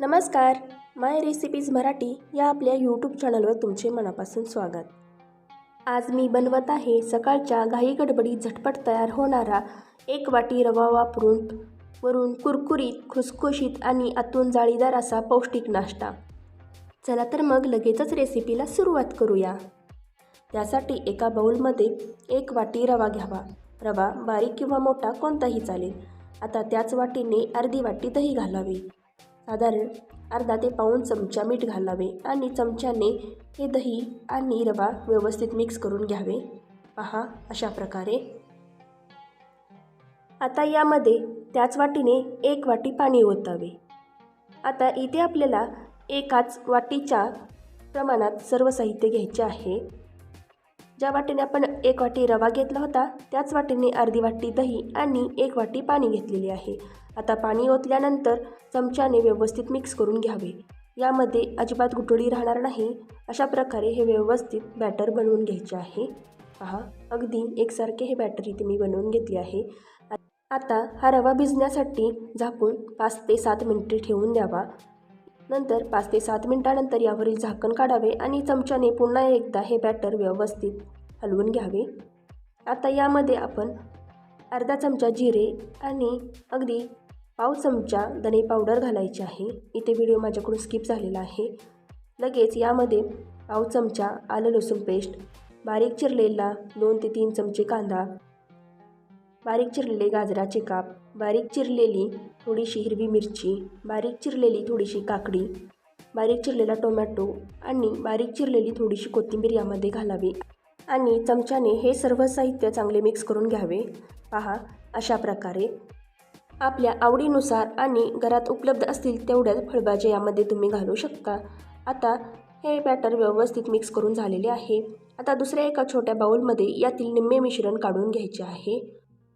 नमस्कार माय रेसिपीज मराठी या आपल्या यूट्यूब चॅनलवर तुमचे मनापासून स्वागत. आज मी बनवत आहे सकाळच्या घाई गडबडीत झटपट तयार होणारा एक वाटी रवा वापरून वरून कुरकुरीत खुसखुशीत आणि आतून जाळीदार असा पौष्टिक नाश्ता. चला तर मग लगेचच रेसिपीला सुरुवात करूया. त्यासाठी एका बाउलमध्ये एक वाटी रवा घ्यावा. रवा बारीक किंवा मोठा कोणताही चालेल. आता त्याच वाटीने अर्धी वाटी दही घालावी. साधारण अर्धा ते पाऊण चमचा मीठ घालावे आणि चमच्याने हे दही आणि रवा व्यवस्थित मिक्स करून घ्यावे. पहा अशा प्रकारे. आता यामध्ये त्याच वाटीने एक वाटी पाणी ओतावे. आता इथे आपल्याला एकाच वाटीच्या प्रमाणात सर्व साहित्य घ्यायचे आहे. ज्या वाटीने आपण एक वाटी रवा घेतला होता त्याच वाटीने अर्धी वाटी दही आणि एक वाटी पाणी घेतलेले आहे. आता पाणी ओतल्यानंतर चमच्याने व्यवस्थित मिक्स करून घ्यावे. यामध्ये अजिबात गुटोळी राहणार नाही. अशा प्रकारे हे व्यवस्थित बॅटर बनवून घ्यायचे आहे. पहा अगदी एकसारखे हे बॅटर इथे मी बनवून घेतले आहे. आता हा रवा भिजण्यासाठी झाकून पाच ते सात मिनिटे ठेवून द्यावा. नंतर पाच ते सात मिनिटानंतर यावरील झाकण काढावे आणि चमच्याने पुन्हा एकदा हे बॅटर व्यवस्थित हलवून घ्यावे. आता यामध्ये आपण अर्धा चमचा जिरे आणि अगदी पाव चमचा धने पावडर घालायची आहे. इथे व्हिडिओ माझ्याकडून स्किप झालेला आहे. लगेच यामध्ये पाव चमचा आलं लसूण पेस्ट बारीक चिरलेला दोन ते तीन चमचे कांदा बारीक चिरलेले गाजराचे काप बारीक चिरलेली थोडीशी हिरवी मिरची बारीक चिरलेली थोडीशी काकडी बारीक चिरलेला टोमॅटो आणि बारीक चिरलेली थोडीशी कोथिंबीर यामध्ये घालावी. आणि चमच्याने हे सर्व साहित्य चांगले मिक्स करून घ्यावे. पहा अशा प्रकारे. आपल्या आवडीनुसार आणि घरात उपलब्ध असतील तेवढ्याच फळभाज्या यामध्ये तुम्ही घालू शकता. आता हे बॅटर व्यवस्थित मिक्स करून झालेले आहे. आता दुसऱ्या एका छोट्या बाऊलमध्ये यातील निम्मे मिश्रण काढून घ्यायचे आहे.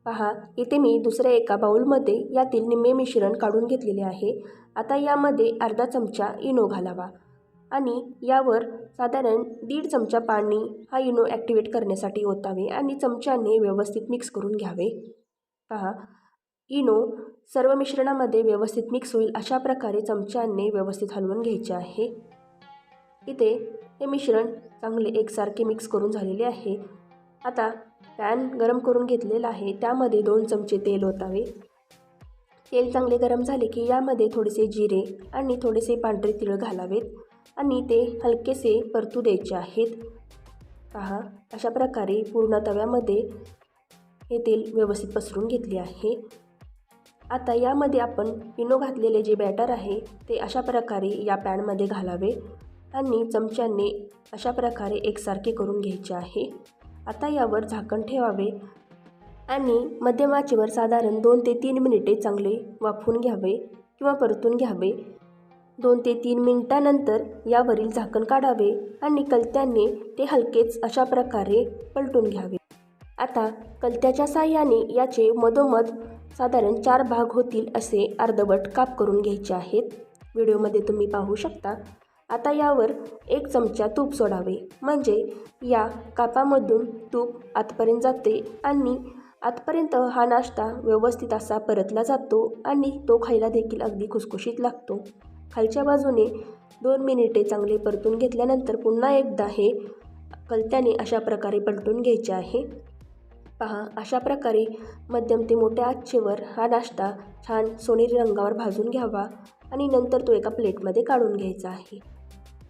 पहा इथे मी दुसऱ्या एका बाऊलमध्ये यातील निम्मे मिश्रण काढून घेतलेले आहे. आता यामध्ये अर्धा चमचा इनो घालावा. आणि यावर साधारण दीड चमचा पाणी हा इनो ॲक्टिवेट करण्यासाठी ओतावे आणि चमच्याने व्यवस्थित मिक्स करून घ्यावे. पहा इनो सर्व मिश्रणामध्ये व्यवस्थित मिक्स होईल अशा प्रकारे चमच्याने व्यवस्थित हलवून घ्यायचे आहे. इथे हे मिश्रण चांगले एकसारखे मिक्स करून झालेले आहे. आता पॅन गरम करून घेतलेला आहे त्यामध्ये दोन चमचे तेल ओतावे. तेल चांगले गरम झाले की यामध्ये थोडेसे जिरे आणि थोडेसे पांढरे तिळ घालावेत. आणि ते हलकेसे परतू द्यायचे आहेत. पहा अशा प्रकारे पूर्ण तव्यामध्ये हे तेल व्यवस्थित पसरून घेतले आहे. आता यामध्ये आपण पिनो घातलेले जे बॅटर आहे ते अशा प्रकारे या पॅनमध्ये घालावे आणि चमच्याने अशा प्रकारे एकसारखे करून घ्यायचे आहे. आता यावर झाकण ठेवावे आणि मध्यम आचेवर साधारण दोन ते तीन मिनिटे चांगले वाफून घ्यावे किंवा परतून घ्यावे. दोन ते तीन मिनिटानंतर यावरील झाकण काढावे आणि कलत्याने ते हलकेच अशा प्रकारे पलटून घ्यावे. आता कलत्याच्या साह्याने याचे मधोमध साधारण चार भाग होतील असे अर्धवट काप करून घ्यायचे आहेत. व्हिडिओमध्ये तुम्ही पाहू शकता. आता यावर एक चमचा तूप सोडावे. म्हणजे या कापामधून तूप आतपर्यंत जाते आणि आतपर्यंत हा नाश्ता व्यवस्थित असा परतला जातो आणि तो खायला देखील अगदी खुसखुशीत लागतो. खालच्या बाजूने दोन मिनिटे चांगले परतून घेतल्यानंतर पुन्हा एकदा हे कलत्याने अशा प्रकारे पलटून घ्यायचे आहे. पहा अशा प्रकारे मध्यम ते मोठ्या आचेवर हा नाश्ता छान सोनेरी रंगावर भाजून घ्यावा आणि नंतर तो एका प्लेटमध्ये काढून घ्यायचा आहे.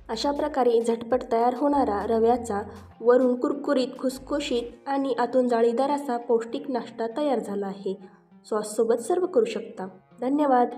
अशा प्रकारे झटपट तयार होणारा रव्याचा वरून कुरकुरीत खुसखुशीत आणि आतून जाळीदार असा पौष्टिक नाश्ता तयार झाला आहे. सॉससोबत सर्व करू शकता. धन्यवाद.